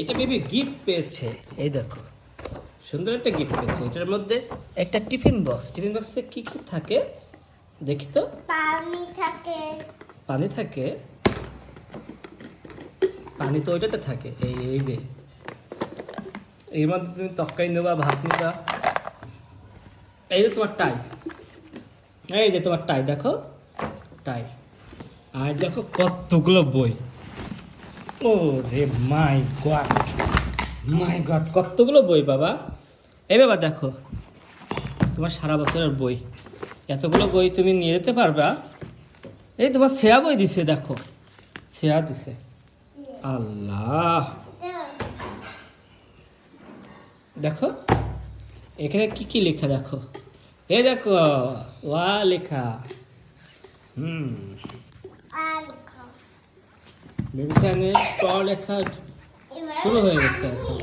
এটা baby gift পেয়েছে। এই দেখো সুন্দর একটা গিফট পেয়েছে। এটার মধ্যে একটা টিফিন বক্স টিফিন বক্সে কি কি থাকে? দেখি তো। পানি থাকে। পানি থাকে। পানি তো ওইটাতে থাকে। এই এই যে। এর মধ্যে তুমি তরকারি নেবা ভাত নেবা। এই যে তোমার টাই এই যে তোমার টাই দেখো। টাই আর দেখো কতগুলো বই। ও রে মাই গড মাই গড, কতগুলো বই বাবা? এই বাবা দেখো, তোমার সারা বছরের বই। এতগুলো বই তুমি নিয়ে যেতে পারবা? এই তোমার সেয়া বই দিছে, দেখো। সেয়া দিছে। আল্লাহ। দেখো, এখানে কি কি লেখা দেখো? এই দেখো, ওয়া লেখা। হুম। আর খাও। পড়ালেখা শুরু হয়ে গেছে এখন